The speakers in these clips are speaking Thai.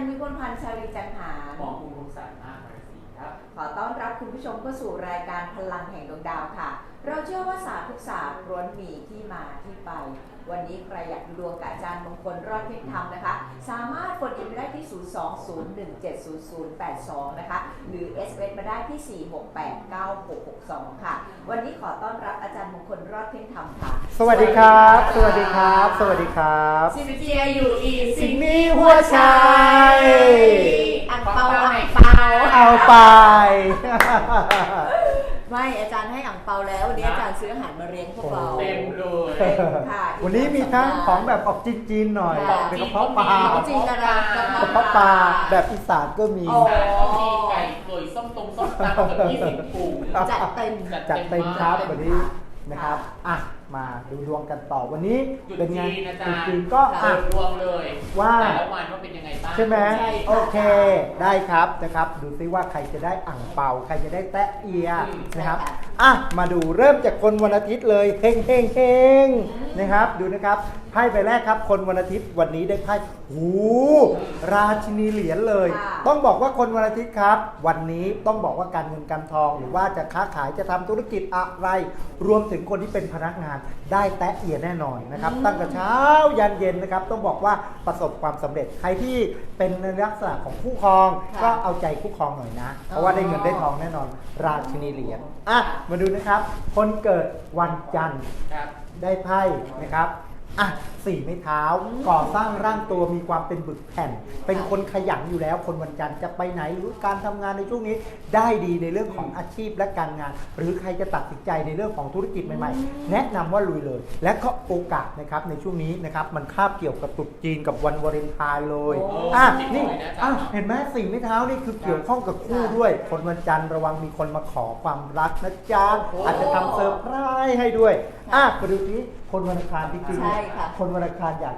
ย์วิมลพันธ์ชาลีจันหารหมอคุณคงสารมากมาสีครับ ขอต้อนรับคุณผู้ชมเข้าสู่รายการพลังแห่งดวงดาวค่ะ เราเชื่อว่าศาสตร์ทุกศาสตร์ล้วนมีที่มาที่ไป วันนี้ใครอยากดูดวงกับอาจารย์มงคลรอดเพ่งธรรมนะคะ สามารถกดอินได้ที่ 020170082 นะคะ หรือ s อ s มาได้ที่ 4689662 ค่ะ วันนี้ขอต้อนรับอาจารย์มงคลรอดเพ่งธรรมค่ะ สวัสดีครับ สวัสดีครับ สวัสดีครับ ซินเจียอยู่อีสิงมีหัวชายอังเปาอังเปา เอาไป ไม่อาจารย์ให้อังเปาแล้ววันนี้อาจารย์ซื้ออาหารมาเลี้ยงพวกเราเต็มเลยเต็มค่ะวันนี้มีทั้งของแบบออกจีนๆหน่อยค่ะเป็นกระเพาะปลาของจีนอะไรกระเพาะปลาแบบอีสานก็มีโอ้แต่ก็มีไก่เกยส้มตรงส้มตำกับยี่สิบถุงจัดเต็มจัดเต็มครับจัดเต็มวันนี้ค่ะนะครับอะ มาดูดวงกันต่อวันนี้จุดเป็นไงจีนอาจารจุดย์จีนก็เปิอะดรวมเลยว่า แต่ละวันว่าเป็นยังไงบ้างใช่ไหมใช่ค่ะ โอเค ได้ครับนะครับ ดูซิว่าใครจะได้อ่างเปา ใครจะได้แตะเอียนะครับใช่ค่ะอะมาดูเริ่มจากคนวันอาทิตย์เลยเฮงเฮงเฮงนะครับ ดูนะครับไพ่ใบแรกครับ คนวันอาทิตย์วันนี้ได้ไพ่หูราชินีเหรียญเลย ค่ะ ต้องบอกว่าคนวันอาทิตย์ครับ วันนี้ต้องบอกว่าการเงินการทองหรือว่าจะค้าขายจะทำธุรกิจอะไร รวมถึงคนที่เป็นพนักงานได้แตะเอียแน่นอนนะครับ ตั้งแต่เช้ายันเย็นนะครับ ต้องบอกว่าประสบความสำเร็จใครที่เป็นในลักษณะของคู่ครองค่ะก็เอาใจคู่ครองหน่อยนะ เพราะว่าได้เงินได้ทองแน่นอน ราชินีเหรียญอะมาดูนะครับ คนเกิดวันจันทร์ครับได้ไพ่นะครับ อะสี่ไม้เท้าก่อสร้างร่างตัวมีความเป็นบึกแผ่น เป็นคนขยันอยู่แล้ว คนวันจันทร์จะไปไหนหรือการทำงานในช่วงนี้ ได้ดีในเรื่องของอาชีพและการงาน หรือใครจะตัดสินใจในเรื่องของธุรกิจใหม่ๆ แนะนำว่าลุยเลย และก็โอกาสนะครับในช่วงนี้นะครับมันคาบเกี่ยวกับตรุษจีนกับวันวาเลนไทน์เลยโอ้ อะจริงๆนี่เลยนะอาจารย์อะเห็นไหมสี่ไม้เท้านี่คือเกี่ยวข้องกับคู่ด้วย คนวันจันทร์ระวังมีคนมาขอความรักนะจ๊ะโอ้โหอาจจะทำเซอร์ไพรส์ให้ด้วยอะมาดูที่ คนวันอังคารจริงๆใช่ค่ะ คนวันอังคารอยาก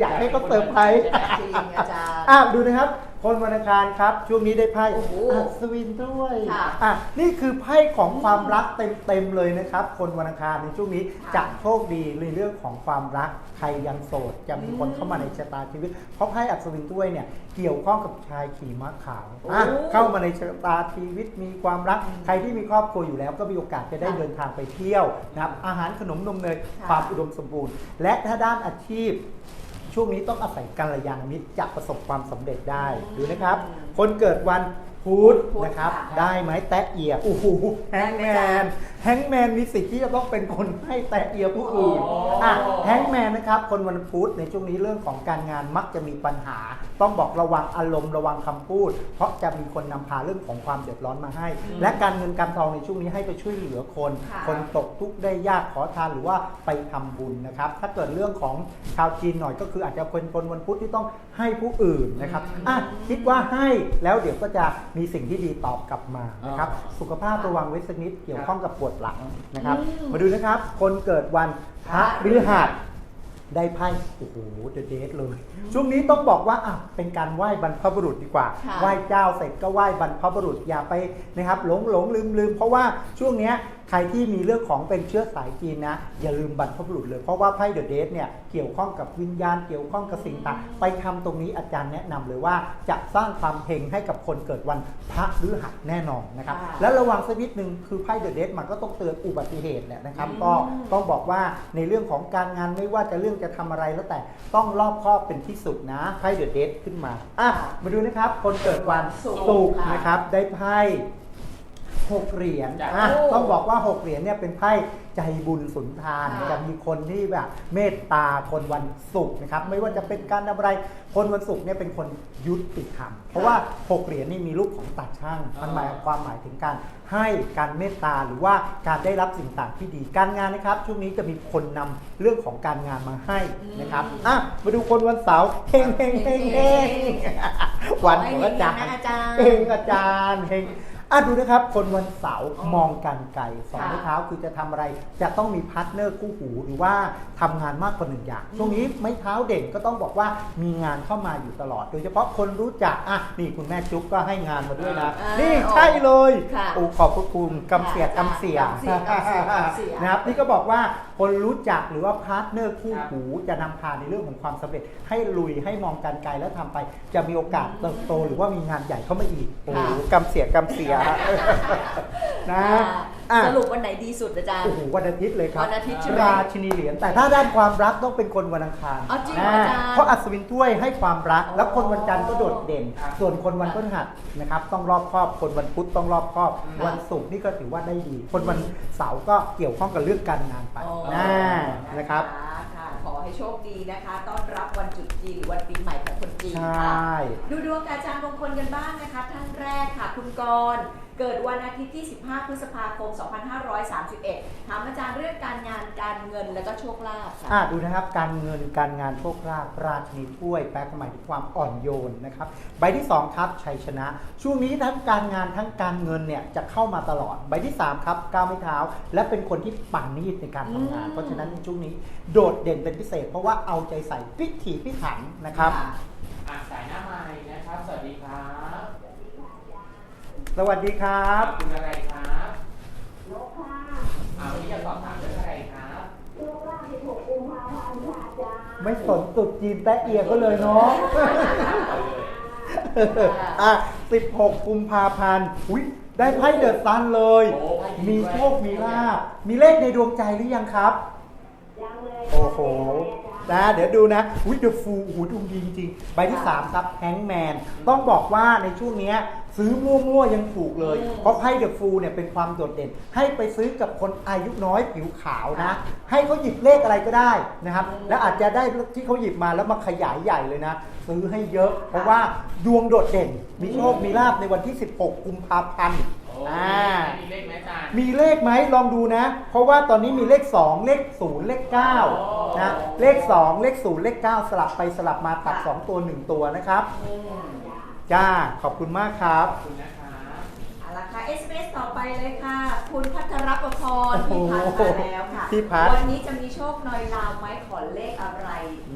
อยากให้เขาเซอร์ไพรส์จริงอาจารย์ อะดูนะครับ คนวันอังคารครับ ช่วงนี้ได้ไพ่โอ้โหอัศวินด้วยค่ะอะนี่คือไพ่ของความรักเต็มๆเลยนะครับ คนวันอังคารในช่วงนี้ค่ะจะโชคดีในเรื่องของความรักใครยังโสดจะมีคนเข้ามาในชะตาชีวิต เพราะไพ่อัศวินด้วยเนี่ยเกี่ยวข้องกับชายขี่ม้าขาวอะโอ้เข้ามาในชะตาชีวิตมีความรักใครที่มีครอบครัวอยู่แล้วก็มีโอกาสจะได้ค่ะเดินทางไปเที่ยวนะครับอาหารขนมนมเนยค่ะความอุดมสมบูรณ์ และถ้าด้านอาชีพ ช่วงนี้ต้องอาศัยกัลยาณมิตรจะประสบความสำเร็จได้ดูนะครับ คนเกิดวัน พุธพุธนะครับ ค่ะได้ไหมแตะเอียโอ้โหแฮงแมนแฮงแมนมีสิทธิ์ที่จะต้องเป็นคนให้แตะเอียผู้อื่นอ๋ออ่ อะแฮงแมนนะครับ คนวันพุธในช่วงนี้เรื่องของการงานมักจะมีปัญหา ต้องบอกระวังอารมณ์ระวังคำพูด เพราะจะมีคนนำพาเรื่องของความเดือดร้อนมาให้ และการเงินการทองในช่วงนี้ให้ไปช่วยเหลือคน ค่ะ คนตกทุกข์ได้ยากขอทานหรือว่าไปทำบุญนะครับ ถ้าเกิดเรื่องของชาวจีนหน่อยก็คืออาจจะเป็นคนวันพุธที่ต้องให้ผู้อื่นนะครับอะคิดว่าให้แล้วเดี๋ยวก็จะมีสิ่งที่ดีตอบกลับมานะครับ สุขภาพระวังไว้สักนิดเกี่ยวข้องกับปวดหลังนะครับอืมมาดูนะครับ คนเกิดวันพระฤหัสได้ไพ่โอ้โหเดอะเดทเลย ช่วงนี้ต้องบอกว่าอะเป็นการไหว้บรรพบุรุษดีกว่าค่ะไหว้เจ้าเสร็จก็ไหว้บรรพบุรุษอย่าไปนะครับหลงหลงลืมลืมเพราะว่าช่วงเนี้ย ใครที่มีเรื่องของเป็นเชื้อสายจีนนะ อย่าลืมบรรพบุรุษเลย เพราะว่าไพ่เดอะเดทเนี่ยเกี่ยวข้องกับวิญญาณเกี่ยวข้องกับสิ่งต่างไปทำตรงนี้อาจารย์แนะนำเลยว่าจะสร้างความเฮงให้กับคนเกิดวันพระฤหัสแน่นอนนะครับค่ะแล้วระวังสักนิดนึงคือไพ่เดอะเดทมันก็ต้องเตือนอุบัติเหตุแหละนะครับอืมก็ต้องบอกว่าในเรื่องของการงานไม่ว่าจะเรื่องจะทำอะไรแล้วแต่ต้องรอบคอบเป็นที่สุดนะไพ่เดอะเดทขึ้นมาอะมาดูนะครับคนเกิดวันศุกร์ศุกร์ค่ะนะครับได้ไพ่ หกเหรียญจ้ะอะโอ้ ต้องบอกว่าหกเหรียญเนี่ยเป็นไพ่ใจบุญสุนทานค่ะจะมีคนที่แบบเมตตาคนวันศุกร์นะครับ ไม่ว่าจะเป็นการทำอะไร คนวันศุกร์เนี่ยเป็นคนยุติธรรม เพราะว่าหกเหรียญนี่มีรูปของตาช่างมันหมายความหมายถึงการให้การเมตตาหรือว่าการได้รับสิ่งต่างที่ดี การงานนะครับ ช่วงนี้จะมีคนนำเรื่องของการงานมาให้นะครับอะมาดูคนวันเสาร์เฮงเฮงเฮงเฮงวันของอาจารย์ขอให้เฮงนะอาจารย์ เฮงอาจารย์เฮง อะดูนะครับ คนวันเสาร์อ๋อมองกันไกลสองค่ะไม้เท้าคือจะทำอะไรจะต้องมีพาร์ทเนอร์คู่หูหรือว่าทำงานมากกว่าหนึ่งอย่าง ช่วงนี้ไม้เท้าเด่นก็ต้องบอกว่ามีงานเข้ามาอยู่ตลอด โดยเฉพาะคนรู้จักอะนี่คุณแม่จุ๊บก็ให้งานมาด้วยนะอ่านี่นี่ใช่เลยค่ะโอ้ขอบพระคุณกำเสียกำเสียกำเสียกำเสียกำเสียนะครับนี่ก็บอกว่า คนรู้จักหรือว่าพาร์ทเนอร์คู่ครับหูจะนำพาในเรื่องของความสำเร็จ ให้ลุยให้มองการไกลแล้วทำไป จะมีโอกาสเติบโตหรือว่ามีงานใหญ่เข้ามาอีกโอ้โหค่ะกำเสียกำเสียนะอ่า อะ สรุปวันไหนดีสุดอาจารย์ โอ้โหวันอาทิตย์เลยครับ วันอาทิตย์ใช่ไหมราชินีเหรียญแต่ถ้าด้านความรักต้องเป็นคนวันอังคารอ๋อจริงเหรออาจารย์เพราะอัศวินถ้วยให้ความรักอ๋อแล้วคนวันจันทร์ก็โดดเด่นครับส่วนคนวันพฤหัสนะครับต้องรอบครอบคนวันพุธต้องรอบครอบ ค่ะวันศุกร์นี่ก็ถือว่าได้ดี คนวันเสาร์ก็เกี่ยวข้องกับเรื่องการงานไปอ๋อ นะนะครับ ค่ะขอให้โชคดีนะคะ ต้อนรับวันจุดจีนหรือวันปีใหม่ของคนจีนใชค่ะ่ ดูดวงกับอาจารย์มงคลกันบ้างนะคะ ท่านแรกค่ะ คุณกรณ์ เกิดวันอาทิตย์ที่ 15 พฤษภาคม 2531 ถามอาจารย์เรื่องการงานการเงินและก็โชคลาภค่ะ อะดูนะครับการเงินการงานโชคลาภราชินีถ้วย แปลความหมายถึงความอ่อนโยนนะครับใบที่สองครับชัยชนะ ช่วงนี้ทั้งการงานทั้งการเงินเนี่ยจะเข้ามาตลอดใบที่สามครับก้าวไม่เท้า และเป็นคนที่ปั่นนีดในการทำงาน อืม เพราะฉะนั้นในช่วงนี้โดดเด่นเป็นพิเศษ เพราะว่าเอาใจใส่พิถีพิถันนะครับค่ะอะสายหน้าไม้นะครับ สวัสดีครับ สวัสดีครับ คุณอะไรครับนกค่ะอ่าวันนี้จะสอบถามเรื่องอะไรครับลูกว่า16กุมภาพันธ์ค่ะอาจารย์ไม่สนตุดจีนแตะเอียก็เลยเนาะเอาเลยอะ16กุมภาพันธ์อุ้ยได้ไพ่เดอะซันเลยโอ้ไพ่ดีมีด้วยโชค มีลาบ มีเลขในดวงใจหรือยังครับ ยังเลยโอ้โหอาจารย์นะเดี๋ยวดูนะอุ้ยเดอะฟูโอ้โหดวงดีจริงๆ ใบที่ 3 ครับแฮงแมน ต้องบอกว่าในช่วงเนี้ย ซื้อมั่วๆยังถูกเลย อืมเพราะไพ่เดอะฟูเนี่ยเป็นความโดดเด่น ให้ไปซื้อกับคนอายุน้อยผิวขาวนะให้เขาหยิบเลขอะไรก็ได้นะครับและอาจจะได้ที่เขาหยิบมาแล้วมาขยายใหญ่เลยนะ ซื้อให้เยอะ เพราะว่าดวงโดดเด่น มีโชคมีลาบในวันที่ 16 กุมภาพันธ์โอ้อ่า มีเลขไหมอาจารย์ มีเลขไหมลองดูนะ เพราะว่าตอนนี้มีเลข 2 เลข 0 เลข9นะเลข 2 เลข 0 เลข 9 สลับไปสลับมาตัด 2 ตัว 1 ตัวนะครับ อืม จ้า ขอบคุณมากครับ ขอบคุณนะครับเอาละค่ะ SMS ต่อไปเลยค่ะ คุณพัทรประพรโอ้พี่โหพัฒน์มาแล้วค่ะ พี่พัฒน์วันนี้จะมีโชคนอยลาวไหมขอเลขอะไร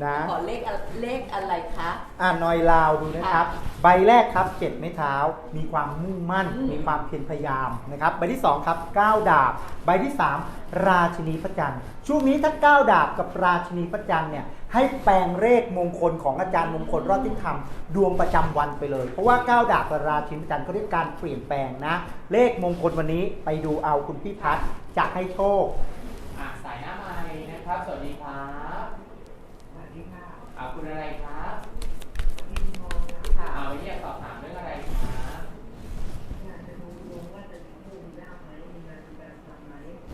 นะ ขอเลขอะเลขอะไรคะ อ่านอยลาวดูนะครับ ใบแรกครับเจ็ดไม้เท้า มีความมุ่งมั่น อืม มีความเพียรพยายามนะครับ ใบที่2ครับ9ดาบ ใบที่3ราชินีพระจันทร์ ช่วงนี้ทั้ง9ดาบกับราชินีพระจันทร์เนี่ย ให้แปลงเลขมงคลของอาจารย์มงคลรอดทิศธรรมดวงประจำวันไปเลย เพราะว่า9ดาบกับราชินีพระจันทร์เขาเรียกการเปลี่ยนแปลงนะ เลขมงคลวันนี้ไปดูเอาคุณพี่พัฒน์จะให้โชคอะสายหน้าไม้นะครับ สวัสดีครับสวัสดีค่ะอ่าคุณอะไรครับค่ะอ่าวันนี้จะสอบถามเรื่องอะไรครับ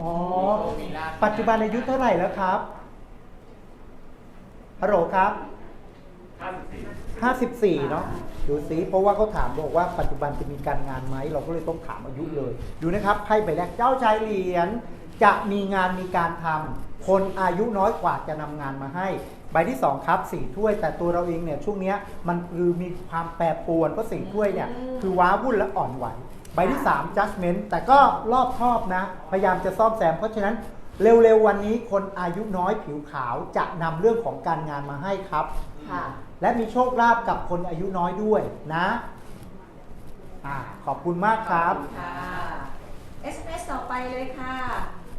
อ๋อมีโชคมีลาภปัจจุบันอายุเท่าไหร่แล้วครับ ฮัลโหลครับ 54 เนาะดูสิเพราะว่าเขาถามบอกว่าปัจจุบันจะมีการงานไหม เราก็เลยต้องถามอายุเลย ดูนะครับไพ่ใบแรกเจ้าชายเหรียญจะมีงานมีการทำคนอายุน้อยกว่าจะนำงานมาให้ ใบที่ 2 ครับสี่ถ้วย แต่ตัวเราเองเนี่ยช่วงเนี้ยมันคือมีความแปรปรวนเพราะสี่ถ้วยเนี่ยอืมคือว้าวุ่นและอ่อนไหว ใบที่ 3 judgment แต่ก็รอบครอบนะ พยายามจะซ่อมแซมเพราะฉะนั้น เร็วๆวันนี้คนอายุน้อยผิวขาวจะนำเรื่องของการงานมาให้ครับ ค่ะ และมีโชคลาภกับคนอายุน้อยด้วยนะอ่าขอบคุณมากครับ ค่ะ SMS ต่อไปเลยค่ะ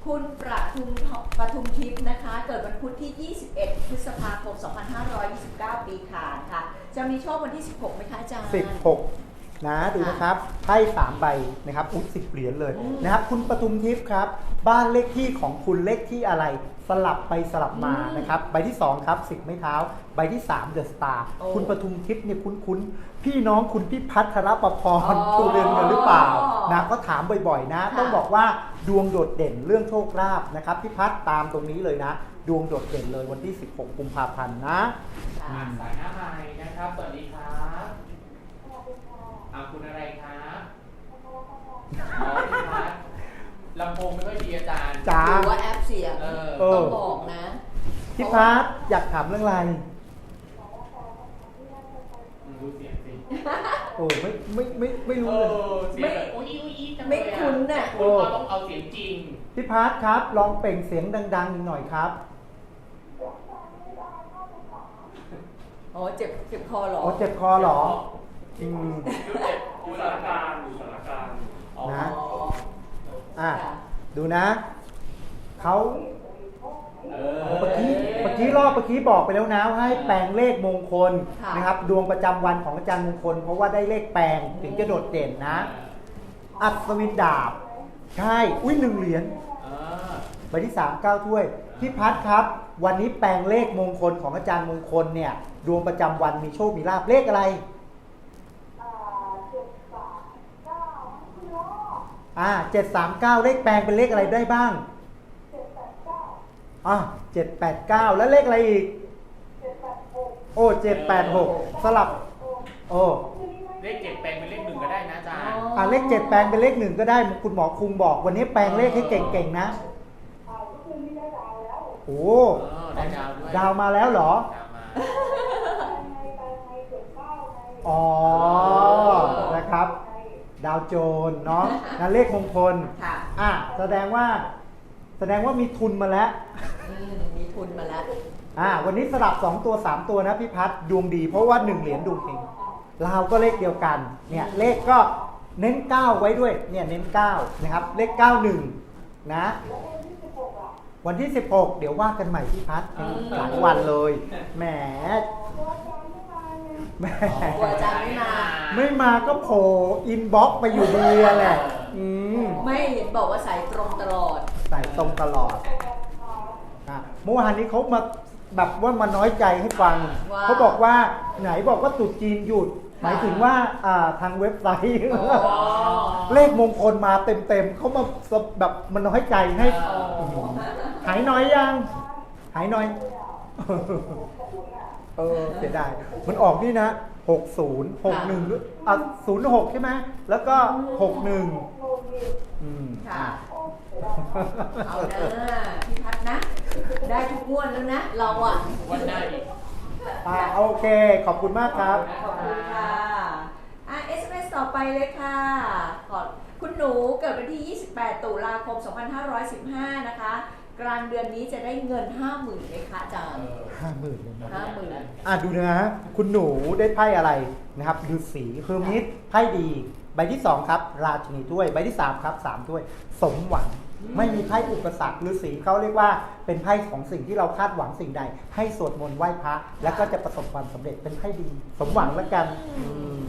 คุณประทุมประทุมทิพย์นะคะ เกิดวันพุธที่ 21 พฤษภาคม 2529 ปีขานค่ะ จะมีโชควันที่ 16ไหมคะอาจารย์16 นะดูนะครับไพ่สามใบนะครับอุ๊ยสิบเหรียญเลยอืมนะครับคุณปทุมทิพย์ครับ บ้านเลขที่ของคุณเลขที่อะไร สลับไปสลับมาอืมนะครับใบที่2ครับสิบไม้เท้า ใบที่3เดอะสตาร์โอ้คุณปทุมทิพย์เนี่ยคุ้นๆพี่น้องคุณพี่พัทรประพอ๋รอตูเรือนเงินหรือเปล่านะก็ถามบ่อยๆนะค่ะต้องบอกว่าดวงโดดเด่นเรื่องโชคลาภนะครับพี่พัฒตามตรงนี้เลยนะ ดวงโดดเด่นเลยวันที่ 16 กุมภาพันธ์นะอ่าสายหน้าไม้นะครับสวัสดีครับอ่า คุณอะไรครับอ๋อพี่พัดลำโพงไม่ค่อยดีอาจารย์จ้าหรือว่าแอปเสียงเออ ต้องบอกนะพี่พัฒอยากถามเรื่องอะไรอืมดูเสียงสิโอ้ไม่ไม่ไม่ไม่เอรู้เลย อเสียงแบบอุ้ยอุ้ยอุ้ยจังเลยไม่คุ้นน่ะคุณก็ต้องเอาเสียงจริง พี่พัฒครับ ลองเปล่งเสียงดังๆหน่อยครับ อ๋อเจ็บเจ็บคอเหรอโอ้เจ็บคอเหรออืมดูเจ็บอุ ตสาหการอุตสาหการอ๋อนะอ๋ออะค่ะ ดูนะ เขาเอเมื่อกี้เมื่อกี้รอบเมื่อกี้บอกไปแล้วนะว่าให้แปลงเลขมงคลค่ะ นะครับ ดวงประจำวันของอาจารย์มงคล เพราะว่าได้เลขแปลงถึงจะโดดเด่นนะ อัศวินดาบ ใช่ อุ้ยหนึ่งเหรียญ เออใบที่3 9ถ้วยพี่พัดครับ วันนี้แปลงเลขมงคลของอาจารย์มงคลเนี่ย ดวงประจำวันมีโชคมีลาบเลขอะไร อ่าเจ็ดบาทเก้ากิโล อ่า739เลขแปลงเป็นเลขอะไรได้บ้างเจ็ดแปดเก้าอ่า789แล้วเลขอะไรอีกเจ็ดแปดหกโอ้786สลับ โอ้เลขเจ็ดแปลงเป็นเลขหนึ่งก็ได้นะอาจารย์อ่าเลข7แปลงเป็นเลขหนึ่งก็ได้คุณหมอคุงบอก วันนี้แปลงเลขให้เก่งๆนะอ่าก็คือไม่ได้ดาวแล้วโอ้เออได้ดาวด้วยดาวมาแล้วเหรอดาวมาไงไปไงเจ็ดเก้าไงอ๋อนะครับ ดาวโจนเนาะนั่นเลขมงคลค่ะอะแสดงว่าแสดงว่ามีทุนมาแล้ว อืมมีทุนมาแล้ว อ่าวันนี้สลับ 2 ตัว 3 ตัวนะพี่พัดดวงดี เพราะว่า 1 เหรียญดวงเฮงเราวก็เลขเดียวกันเนี่ยเลขก็เน้น 9 ไว้ด้วยเนี่ยเน้น9นะครับเลข 91 นะ วันที่ 16 เดี๋ยวว่ากันใหม่พี่พัดยังอีกหลายวันเลยแหม แหมกลัวอาจารย์ไม่มา ไม่มาก็โผล่อินบ็อกซ์ไปอยู่ดีอะแหละอืมไม่เห็นบอกว่าสายตรงตลอด ใส่ตรงตลอดอะเมื่อวานนี้เขามาแบบว่ามาน้อยใจให้ฟังว่า เขาบอกว่าไหนบอกว่าตรุษจีนหยุด หมายถึงว่าอ่าทางเว็บไซต์ อ๋อเลขมงคลมาเต็มๆ เขามาแบบมันน้อยใจให้อ๋อหายน้อยยัง หายน้อยเออเสียดาย มันออกนี่นะ 60 61หรืออะ06 ใช่ไหม แล้วก็ 61 อืมค่ะอะเอานะพี่พัดนะ ได้ทุกงวดแล้วนะ เราอะวันหน้าอีก อ่าโอเค ขอบคุณมากครับ ขอบคุณค่ะอะ SMS ต่อไปเลยค่ะขอคุณหนูเกิดวันที่ 28 ตุลาคม 2515 นะคะ กลางเดือนนี้จะได้เงิน50,000ไหมคะอาจารย์ห้าหมื่นเลยนะห้าหมื่นอะดูนะคุณหนูได้ไพ่อะไรนะครับดูสีเฮอร์มิสไพ่ดี ใบที่ 2 ครับ ราชินีถ้วย ใบที่ 3 ครับ3ถ้วย สมหวังไม่มีไพ่อุปสรรคหรือสีเขาเรียกว่าเป็นไพ่ของสิ่งที่เราคาดหวังสิ่งใด ให้สวดมนต์ไหว้พระแล้วก็จะประสบความสำเร็จเป็นไพ่ดี สมหวังแล้วกันอืม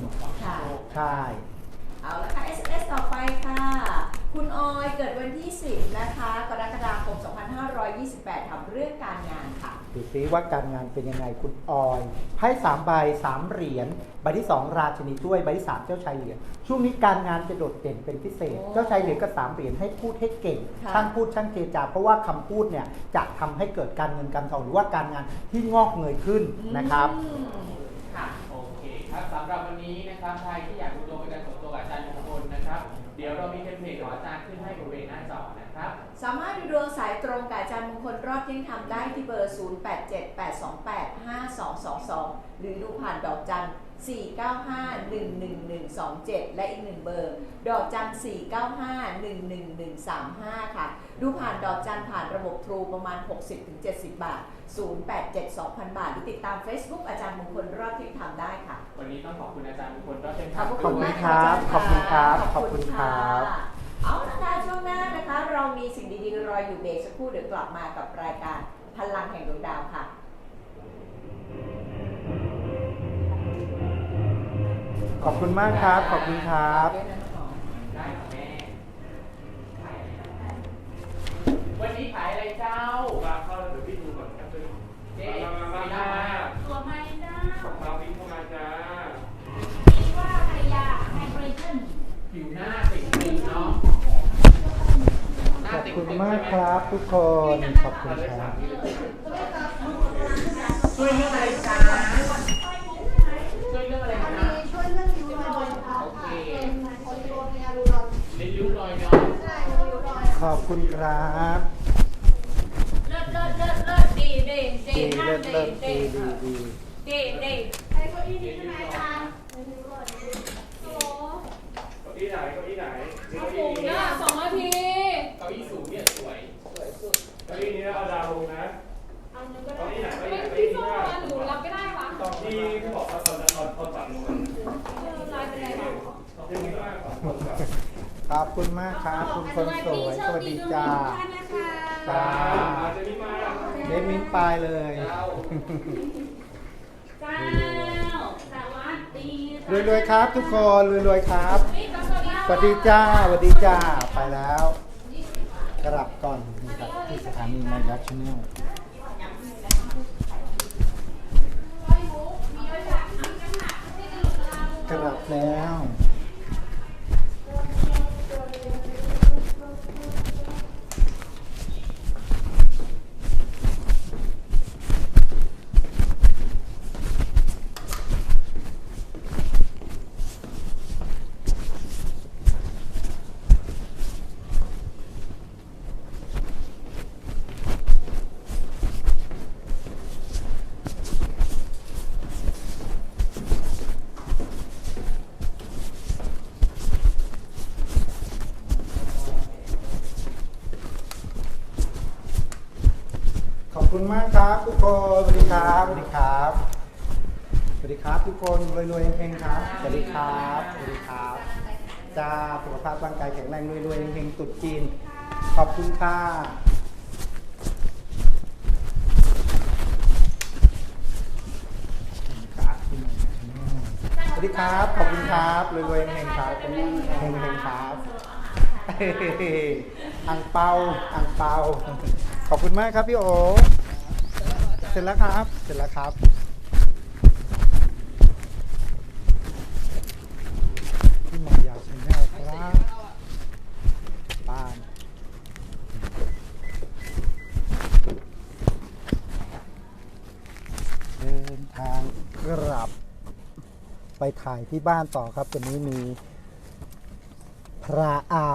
ค่ะใช่เอาละค่ะ SMS ต่อไปค่ะ คุณออยเกิดวันที่ 10 นะคะกรกฎาคม 2528 ทำเรื่องการงานค่ะ ดูซิว่าการงานเป็นยังไงคุณออยไพ่สามใบสามเหรียญใบที่สองราชินีถ้วยใบที่สามเจ้าชายเหรียญช่วงนี้การงานจะโดดเด่นเป็นพิเศษ โอ้เจ้าชายเหรียญก็สามเหรียญให้พูดให้เก่ง ค่ะช่างพูดช่างเจรจาเพราะว่าคำพูดเนี่ยจะทำให้เกิดการเงินการทองหรือว่าการงานที่งอกเงยขึ้นนะครับ อืมค่ะ โอเคครับสำหรับวันนี้นะครับใครที่อยากดูดวงเป็นการ รงกับอาจารย์มงคลรอดเที่ยงธรรมได้ที่เบอร์ 0878285222 หรือดูผ่านดอกจัน 495-11127 และอีกหนึ่งเบอร์ ดอกจัน 495-11135 ค่ะ ดูผ่านดอกจันผ่านระบบทรูประมาณ 60-70 บาท 087-2,000 บาท หรือติดตาม Facebook อาจารย์มงคลรอดเที่ยงธรรมได้ค่ะ วันนี้ต้องขอบคุณอาจารย์มงคลรอดเช่นขอบพระขอบคุณคุณมากครับะขอบคุณครับขขออบบคุคุณณค่ะครับ เอาละค่ะช่วงหน้านะคะ เรามีสิ่งดีๆรออยู่เบรกสักครู่เดี๋ยวกลับมากับรายการพลังแห่งดวงดาวค่ะขอบคุณมากครับ ขอบคุณครับด้วยนะน้องหอมได้ค่ะแม่ขายอะไรวันนี้ขายอะไรเจ้า มาเข้าเดี๋ยวพี่ดูก่อนครับเจ๊มามามามา ตัวไม่ได้ มาวิ่งเข้ามาจ้า คิดว่าภรรยาไฮเบรชั่น ผิวหน้าติดตึงเนาะหน้า ขอบ ติด คุณมากครับทุกคน ขอบคุณครับช่วยเรื่องอะไรจ้าช่วยเรื่องอะไรนะช่วยเรื่องริ้วรอยค่ะโอเคเป็นคนโดนยารูรอนลิ้นริ้วรอยเนาะใช่ริ้วรอยขอบคุณครับเลิศเลิศเลิศเลิศดีดีดีดีนั่เลิศดีเลิศดีดีดีดีดีดีไอ้เก้าอี้นี้ใช่ไหมจารย์ริ้วรอยโอ้เก้าอี้ไหนเก้าอี้ไหนเก้าอี้งนี้นะสองนาทีเก้าอี้สูง ก้าอี้นี้เอาดาวลงนะอันนึงก็เก้าได้อี้ไหนเก้าอี้ไม่ไหนเก้าพี่อี้โซ่นี้มาหนูรับไม่ได้วะตอนที่พี่บอกว่าตอนตอนตอนตัดลงเออลายเป็นไรวะยังมีมากกว่าตอนตัดขอบคุณมากครับคุณคนสวยสวัสดีจ้าท่านนะคะจ้าอาจจะมีมาเอมินไปเลยเจ้าเจ้าสวัสดีจ้ารวยๆครับ ทุกคนรวยๆครับนี่ก็สวัสดีสวัสดีจ้าสวัสดีจ้าไปแล้วกลับก่อนนะครับที่สถานีมายาชแนลกลับแล้ว คุณมากครับทุกคนสวัสดีครับสวัสดีครับสวัสดีครับทุกคนรวยๆเฮงๆครับสวัสดีครับสวัสดีครับจ้าสุขภาพร่างกายแข็งแรงรวยๆเฮงๆตุดจีน ขอบคุณค่ะสวัสดีครับ ขอบคุณครับรวยๆเฮงๆครับเฮงๆครับอังเปาอังเปาขอบคุณมากครับพี่โอ เสร็จแล้วครับ เสร็จแล้วครับ ที่มายาวชแนลครับบ้านเดินทางกลับ ไปถ่ายที่บ้านต่อครับวันนี้มีพระอา